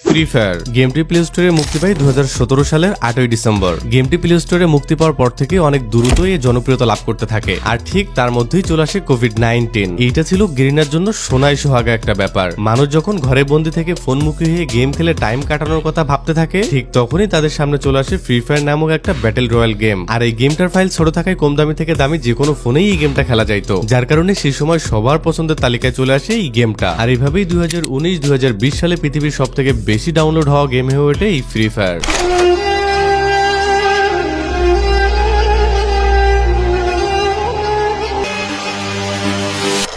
Free fire গেমটি play স্টোরে মুক্তি পায় দু হাজার সতেরো সালের আটই ডিসেম্বর। গেমটি প্লে স্টোরে মুক্তি পাওয়ার পর থেকে অনেক দ্রুতই এ জনপ্রিয়তা লাভ করতে থাকে। আর ঠিক তার মধ্যেই চলে আসে কোভিড নাইনটিন এইটা ছিল গেরিনার জন্য সোনায় সোহাগা একটা ব্যাপার। মানুষ যখন ঘরে বন্দি থেকে ফোনমুখী হয়ে গেম খেলে টাইম কাটানোর কথা ভাবতে থাকে, ঠিক তখনই তাদের সামনে চলে আসে ফ্রি ফায়ার নামক একটা ব্যাটেল রয়্যাল গেম আর এই গেমটার ফাইল ছোট থাকায় কম দামি থেকে দামি যে কোনো ফোনেই এই গেমটা খেলা যাইতো। যার কারণে সেই সময় সবার পছন্দের তালিকায় চলে আসে এই গেমটা আর এইভাবেই দুই হাজার উনিশ সালে পৃথিবীর সব থেকে বেশি ডাউনলোড হওয়া গেম হয়ে ওঠে এই ফ্রি ফায়ার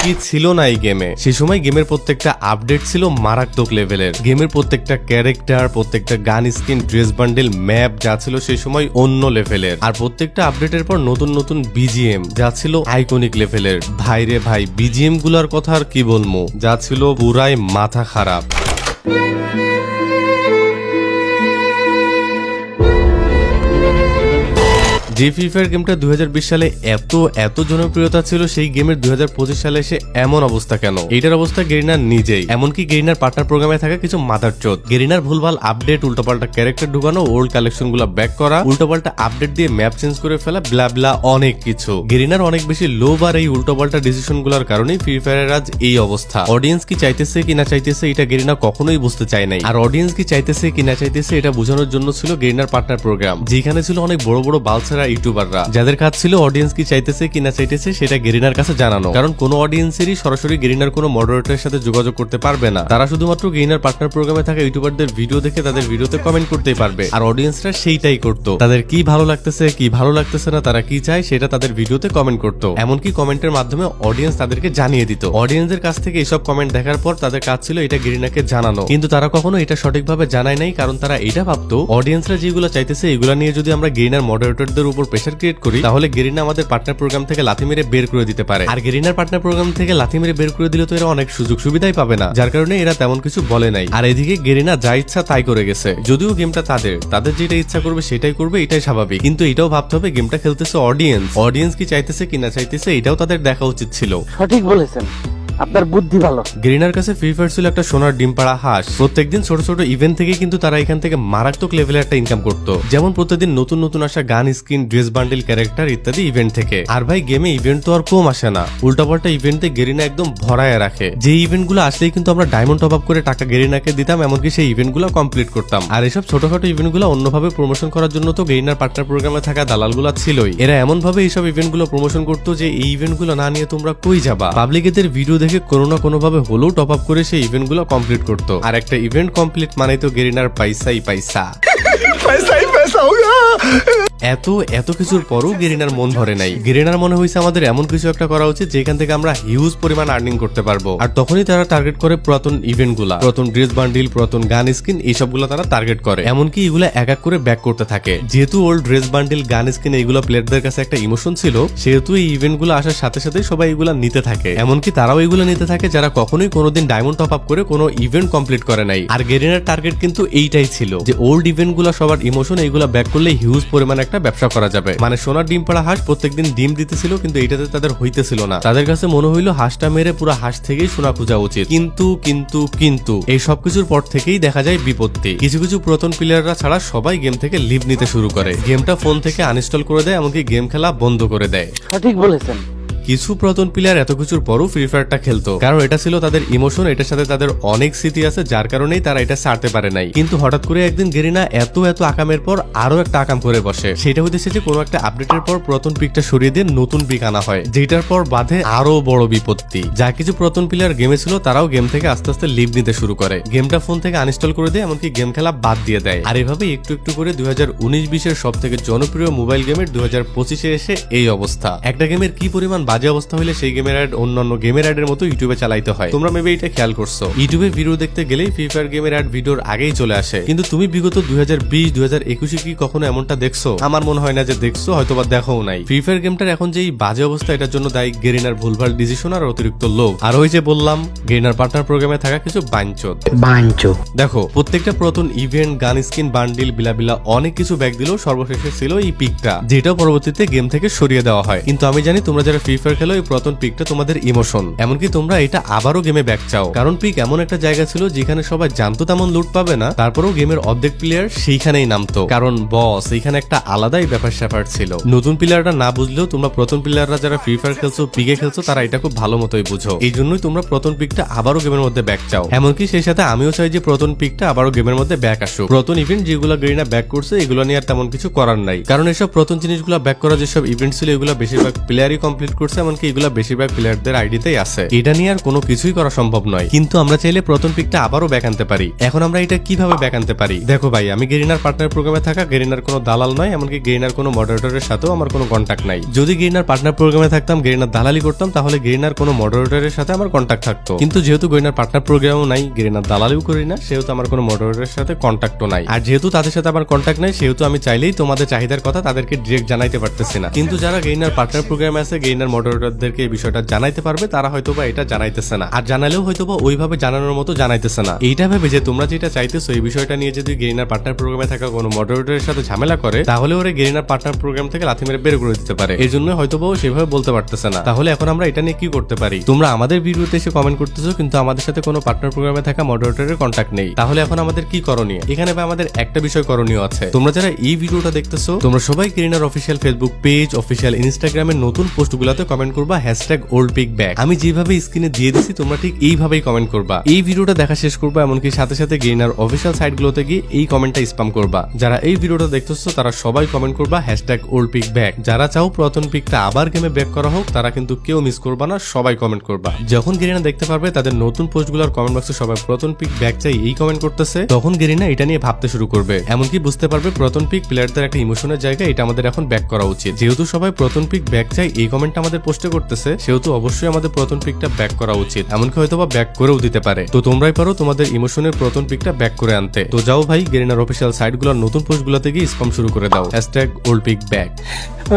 কি ছিল না এই গেমে সে সময় গেমের প্রত্যেকটা আপডেট ছিল মারাত্মক লেভেলের গেমের প্রত্যেকটা ক্যারেক্টার প্রত্যেকটা গান স্কিন ড্রেস বান্ডেল ম্যাপ যা ছিল সে সময় অন্য লেভেলের আর প্রত্যেকটা আপডেটের পর নতুন নতুন বিজিএম যা ছিল আইকনিক লেভেলের ভাইরে ভাই বিজিএমগুলার কথা আর কি বলব যা ছিল পুরাই মাথা খারাপ। যে ফ্রি ফায়ার গেমটা দুই হাজার বিশ সালে এত এত জনপ্রিয়তা ছিল, সেই গেমের দুই হাজার পঁচিশ সালে এসে এমন অবস্থা কেন? এটার অবস্থা গেরিনার নিজেই। এমনকি গেরিনার পার্টনার প্রোগ্রামে থাকা কিছু মাদার চোদ গেরিনার ভুলভাল আপডেট, উল্টোপাল্টা ক্যারেক্টার ঢুকানো, ওল্ড কালেকশনগুলো ব্যাক করা, উল্টোপাল্টা আপডেট দিয়ে ম্যাপ চেঞ্জ করে ফেলা, ব্লা ব্লা অনেক কিছু। গেরিনার অনেক বেশি লোভ আর এই উল্টোপাল্টা ডিসিশনগুলোর কারণেই ফ্রি ফায়ারের আজ এই অবস্থা। অডিয়েন্স কি চাইতেছে কি না চাইতেছে, এটা গেরিনা কখনোই বুঝতে চায় নাই। আর অডিয়েন্স কি চাইতেছে কি না চাইতেছে, এটা বোঝানোর জন্য ছিল গেরিনার পার্টনার প্রোগ্রাম, যেখানে ছিল অনেক বড় বড় বালসারা ইউটিউবাররা। যাদের কাজ ছিল অডিয়েন্স কি চাইতেছে, কি না চাইতেছে, সেটা গেরিনার কাছে জানানো। কারণ কোনো অডিয়েন্সেরই সরাসরি গেরিনার কোনো মডারেটরের সাথে যোগাযোগ করতে পারবে না। তারা শুধুমাত্র গেরিনার পার্টনার প্রোগ্রামে থাকা ইউটিউবারদের ভিডিও দেখে তাদের ভিডিওতে কমেন্ট করতেই পারবে। আর অডিয়েন্সরা সেইটাই করতো। তাদের কি ভালো লাগতেছে, কি ভালো লাগতেছে না, তারা কি চায়, সেটা তাদের ভিডিওতে কমেন্ট করতো। এমনকি কমেন্টের মাধ্যমে অডিয়েন্স তাদেরকে জানিয়ে দিত। অডিয়েন্সের কাছ থেকে এসব কমেন্ট দেখার পর তাদের কাজ ছিল এটা গেরিনাকে জানানো। কিন্তু তারা কখনো এটা সঠিকভাবে জানায় নাই, কারণ তারা এটা ভাবতো অডিয়েন্সরা যেগুলো চাইতেছে, এগুলো নিয়ে যদি আমরা গেরিনার মডারেটরদের উপর প্রেশার ক্রিয়েট করি, তাহলে গেরিনা আমাদের পার্টনার প্রোগ্রাম থেকে লাথি মেরে বের করে দিতে পারে। আর গেরিনার পার্টনার প্রোগ্রাম থেকে লাথি মেরে বের করে দিলে তো এরা অনেক সুযোগ সুবিধাই পাবে না, যার কারণে এরা তেমন কিছু বলে নাই। আর এদিকে গেরিনা যা ইচ্ছা তাই করে গেছে। যদিও গেমটা তাদের তাদের যেটা ইচ্ছা করবে সেটাই করবে, এটাই স্বাভাবিক। কিন্তু এটাও ভাবতে হবে গেমটা খেলতেছে অডিয়েন্স অডিয়েন্স কি চাইতেছে কিনা চাইতেছে, এটাও তাদের দেখা উচিত ছিল। সঠিক বলেছেন। আপনার বুদ্ধি ভালো। গ্রিনার কাছে ফ্রি ফায়ার ছিল একটা সোনার ডিম পাড়া হাঁস। প্রত্যেকদিন ছোট ছোট ইভেন্ট থেকে কিন্তু তারা এখান থেকে মারাত্মক লেভেলের একটা ইনকাম করতো। যেমন প্রতিদিন নতুন নতুন আসা gun skin dress bundle character ইত্যাদি ইভেন্ট থেকে। আর ভাই গেমে ইভেন্ট তো আর কম আসে না। উল্টাপাল্টা ইভেন্টে গেরিনা একদম ভরায় রাখে। যে ইভেন্টগুলো আসলেই কিন্তু আমরা ডায়মন্ড টপ আপ করে টাকা গেরিনাকে দিতাম, এমনকি সেই ইভেন্টগুলো কমপ্লিট করতাম। আর এসব ছোটখাটো ইভেন্টগুলো অন্যভাবে প্রমোশন করার জন্য তো গেরিনার পার্টনার প্রোগ্রামে থাকা দালালগুলো ছিলই। এরা এমন ভাবে এইসব ইভেন্টগুলো প্রমোশন করতো যে, এই ইভেন্টগুলো না নিয়ে তোমরা কই যাবা? পাবলিক এদের ভিডিও দেখে কোনো না কোনোভাবে হলেও টপ আপ করে সে ইভেন্টগুলো কমপ্লিট করতো। আর একটা ইভেন্ট কমপ্লিট মানেই তো গেরিনার পাইসাই পাইসা এত এত কিছুর পরও গেরিনার মন ভরে নাই। গেরিনার মনে হয়েছে আমাদের এমন কিছু একটা করা উচিত যেখান থেকে আমরা হিউজ পরিমাণ আর্নিং করতে পারব। আর তখনই তারা টার্গেট করে পুরাতন ইভেন্টগুলা পুরাতন ড্রেস বান্ডিল পুরাতন গান স্কিন এইসবগুলো তারা টার্গেট করে। এমনকি এগুলা এক এক করে ব্যাক করতে থাকে। যেহেতু old dress bundle gun skin এইগুলো প্লেয়ারদের কাছে একটা ইমোশন ছিল, সেহেতু এই ইভেন্টগুলো আসার সাথে সাথে সবাই এগুলা নিতে থাকে। এমনকি তারাও এগুলো নিতে থাকে যারা কখনোই কোনোদিন ডায়মন্ড টপ আপ করে কোনো ইভেন্ট কমপ্লিট করে নাই। আর গেরিনার টার্গেট কিন্তু এইটাই ছিল যে ওল্ড ইভেন্টগুলো সবার ইমোশন এইগুলা ব্যাক করলে হিউজ পরিমাণ একটা ব্যবসা করা যাবে। মানে সোনার ডিম পাড়া হাঁস প্রত্যেকদিন ডিম দিতেছিল, কিন্তু এইটাতে তাদের হইতেছিল না। তাদের কাছে মনে হইল হাঁসটা মেরে পুরো হাঁস থেকেই সোনা খোঁজা উচিত। কিন্তু কিন্তু কিন্তু, এই সবকিছুর পর থেকেই দেখা যায় বিপত্তি। কিছু কিছু পুরাতন প্লেয়াররা ছাড়া সবাই গেম থেকে লিভ নিতে শুরু করে। গেমটা ফোন থেকে আনইনস্টল করে দেয়, এমনকি গেম খেলা বন্ধ করে দেয়। সঠিক বলেছেন। কিছু পুরাতন প্লেয়ার এত কিছুর পরও ফ্রি ফায়ারটা খেলতো। কারণ এটা ছিল তাদের ইমোশন এটার সাথে তাদের অনেক স্মৃতি আছে, যার কারণেই তারা এটা ছাড়তে পারে নাই। কিন্তু হঠাৎ করে একদিন গেরিনা এত এত আকামের পর আরও একটা আকাম করে বসে। সেটা হইতেছে যে কোনো একটা আপডেটের পর পুরাতন পিকটা সরিয়ে দিয়ে নতুন পিক আনা হয়, যেটার পর বাধে আরও বড় বিপত্তি। যা কিছু পুরাতন প্লেয়ার গেমে ছিল, তারাও গেম থেকে আস্তে আস্তে লিভ নিতে শুরু করে। গেমটা ফোন থেকে আনইনস্টল করে দেয় এমনকি গেম খেলা বাদ দিয়ে দেয়। আর এভাবে একটু একটু করে দুই হাজার উনিশ বিশের সব থেকে জনপ্রিয় মোবাইল গেমের দুই হাজার পঁচিশে এসে এই অবস্থা। একটা গেমের কি পরিমাণ বাজে অবস্থা হলে সেই গেমের অ্যাড অন্যান্য গেমের অ্যাডের মতো ইউটিউবে চালাইতে হয়। তোমরা মেবি এটা খেয়াল করছ। ইউটিউবে ভিডিও দেখতে গেলেই ফ্রি ফায়ার গেমের অ্যাড ভিডিওর আগেই চলে আসে। কিন্তু তুমি বিগত দুই হাজার বিশ দুই হাজার একুশে কি কখনো এমনটা দেখছ? আমার মনে হয় না যে দেখছ হয়তো বা দেখাও নাই। ফ্রি ফায়ার গেমটার এখন যে বাজে অবস্থা এটার জন্য দায়ী গেরিনার ভুলভাল ডিসিশন আর অতিরিক্ত লোভ। আর ওই যে বললাম গেরিনার পার্টনার প্রোগ্রামে থাকা কিছু বাঞ্চত বাঞ্চো দেখো প্রত্যেকটা প্রথম ইভেন্ট গান স্কিন বান্ডিল বিলাবিলা অনেক কিছু ব্যাগ দিলেও সর্বশেষে ছিল এই পিকটা যেটা পরবর্তীতে গেম থেকে সরিয়ে দেওয়া হয়। কিন্তু আমি জানি তোমরা যারা ফ্রি ফায়ার খেলো এই প্রথম পিকটা তোমাদের ইমোশন। এমনকি তোমরা এটা আবারও গেমে ব্যাক চাও। কারণ পিক এমন একটা জায়গা ছিল যেখানে সবাই জানতো তেমন লুট পাবে না, তারপরেও গেমের অর্ধেক প্লেয়ার সেইখানেই নামতো। কারণ বস এইখানে একটা আলাদাই ব্যাপার স্যাপার ছিল। নতুন প্লেয়াররা না বুঝলেও তোমরা প্রথম প্লেয়াররা যারা ফ্রি ফায়ার খেলছো পিকে খেলছো, তারা এটা খুব ভালো মতোই বুঝো। এই জন্যই তোমরা প্রথম পিকটা আবারও গেমের মধ্যে ব্যাক চাও। এমনকি সেই সাথে আমিও চাই যে প্রথম পিকটা আবারও গেমের মধ্যে ব্যাক আসুক। প্রথম ইভেন্ট যেগুলো গেরিনা ব্যাক করছে, এগুলো নিয়ে আর তেমন কিছু করার নাই। কারণ এসব প্রথম জিনিসগুলো ব্যাক করা যেসব ইভেন্ট ছিল, এগুলো বেশিরভাগ প্লেয়ারই কমপ্লিট করছে। এমনকি এগুলো বেশিরভাগ প্লেয়ারদের আইডিতেই আছে। এটা নিয়ে আর কোনো কিছুই করা সম্ভব নয়। কিন্তু আমরা চাইলে প্রথম পিকটা আবারও ব্যাক আনতে পারি। এখন আমরা এটা কীভাবে ব্যাক আনতে পারি? দেখো ভাই, আমি গেরিনার পার্টনার প্রোগ্রামে থাকা গেরিনার কোনো দালাল নয়, এমনকি গেরিনার কোনো মডারেটরের সাথেও আমার কোনো কন্ট্যাক্ট নাই। যদি গেরিনার পার্টনার প্রোগ্রামে থাকতাম গেরিনার দালালি করতাম, তাহলে গেরিনার কোনো মডারেটরের সাথে আমার কন্ট্যাক্ট থাকতো। কিন্তু যেহেতু গেরিনার পার্টনার প্রোগ্রামও নাই গেরিনার দালালিও করি না, সেহেতু আমার কোনো মডারেটরের সাথে কন্ট্যাক্টও নাই। আর যেহেতু তাদের সাথে আমার কন্ট্যাক্ট নাই, সেহেতু আমি চাইলেই তোমাদের চাহিদার কথা তাদেরকে ডিরেক্ট জানাইতে পারতেছি না। কিন্তু যারা গেইনার পার্টনার প্রোগ্রামে আছে গেইনার মডারেটরদেরকে এই বিষয়টা জানাইতে পারবে, তারা হয়তো বা এটা জানাইতেছে না। আর জানালেও হয়তো বা ওইভাবে জানানোর মতো জানাইতেছে না। এইটা ভেবে যে তোমরা যেটা চাইতেছো, এই বিষয়টা নিয়ে যদি গেইনার পার্টনার প্রোগ্রামে থাকা কোনো মডারেটরের সাথে ঝামেলা করে, তাহলে ওরা গেইনার পার্টনার প্রোগ্রাম থেকে লাথি মেরে বের করে দিতে পারে। এই জন্য হয়তো বা সেভাবে বলতে পারতেছে না। তাহলে এখন আমরা এটা নিয়ে কি করতে পারি? তোমরা আমাদের ভিডিওতে এসে কমেন্ট করতেছো, কিন্তু আমাদের সাথে কোনো পার্টনার প্রোগ্রামে থাকা মডারেটরের কন্ট্যাক্ট নেই। তাহলে এখন আমাদের কি করণীয়? এখানে ভাই আমাদের একটা বিষয় করণীয় আছে। তোমরা যারা এই ভিডিওটা দেখতেছো, তোমরা সবাই গেরিনার অফিসিয়াল ফেসবুক পেজ অফিসিয়াল ইনস্টাগ্রামের নতুন পোস্টগুলোতে কমেন্ট করবা হ্যাশট্যাগ ওল্ড পিক ব্যাক আমি যেভাবে স্ক্রিনে দিয়ে দিছি, তোমরা ঠিক এইভাবেই কমেন্ট করবা। এই ভিডিওটা দেখা শেষ করবা, এমনকি সাথে সাথে গেরিনার অফিসিয়াল সাইটগুলোতে গিয়ে এই কমেন্টটা স্পাম করবা। যারা এই ভিডিওটা দেখতেছো, তারা সবাই কমেন্ট করবা হ্যাশট্যাগ ওল্ড পিক ব্যাক যারা চাও প্রথম পিকটা আবার গেমে ব্যাক করা হোক, তারা কিন্তু কেউ মিস করবা না, সবাই কমেন্ট করবা। যখন গেরিনা দেখতে পারবে, তাদের নতুন পোস্টগুলোর কমেন্ট বক্সে সবাই প্রথম পিক ব্যাক চাই, এই কমেন্ট করতেছে। তখন গেরিনা এটা নিয়ে ভাবতে শুরু করবে। এমনকি বুঝতে পারবে প্রথম পিক প্লেয়ারদের একটা ইমোশনের জায়গা এটা আমাদের এখন ব্যাক করা উচিত। যেহেতু সবাই প্রথম পিক ব্যাক চাই এই কমেন্টটা আমাদের পোস্টে করতেছে, সেহেতু অবশ্যই আমাদের প্রথম পিকটা ব্যাক করা উচিত। এমনকি হয়তো বা ব্যাক করেও দিতে পারে। তো তোমরাই পারো তোমাদের ইমোশনের প্রথম পিকটা ব্যাক করে আনতে। তো যাও ভাই গেরিনার অফিসিয়াল সাইটগুলোর নতুন পোস্ট পোস্টগুলোতে গিয়ে স্পাম শুরু করে দাও। Hashtag old peak back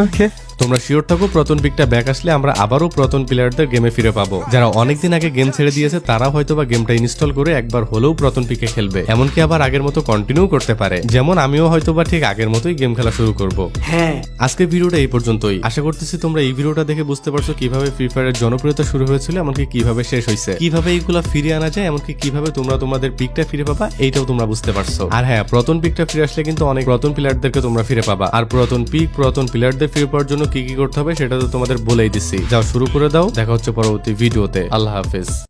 okay তোমরা শিওর থাকো প্রথম পিকটা ব্যাক আসলে আমরা আবারও প্রথম প্লেয়ারদের গেমে ফিরে পাবো। যারা অনেকদিন আগে গেম ছেড়ে দিয়েছে তারা হয়তো বা গেমটা ইনস্টল করে একবার হলেও প্রথম পিকে খেলবে। এমনকি আবার আগের মতো কন্টিনিউ করতে পারে। যেমন আমিও হয়তো বা ঠিক আগের মতোই গেম খেলা শুরু করব। হ্যাঁ। আজকের ভিডিওটা এই পর্যন্তই। আশা করতেছি তোমরা এই ভিডিওটা দেখে বুঝতে পারছ কীভাবে ফ্রি ফায়ারের জনপ্রিয়তা শুরু হয়েছিল এমনকি কীভাবে শেষ হয়েছে কীভাবে এইগুলা ফিরিয়ে আনা যায় এমনকি কীভাবে তোমরা তোমাদের পিকটা ফিরে পাবা এইটাও তোমরা বুঝতে পারছ। আর হ্যাঁ প্রথম পিকটা ফিরে আসলে কিন্তু অনেক প্রথম প্লেয়ারদেরকে তোমরা ফিরে পাবা। আর পুরাতন পিক পুরাতন প্লেয়ারদের ফিরে পাওয়ার জন্য কি কি করতে হবে সেটা তো তোমাদের বলেই দিচ্ছি। যাও শুরু করে দাও, দেখা হচ্ছে পরবর্তী ভিডিওতে। আল্লাহ হাফেজ।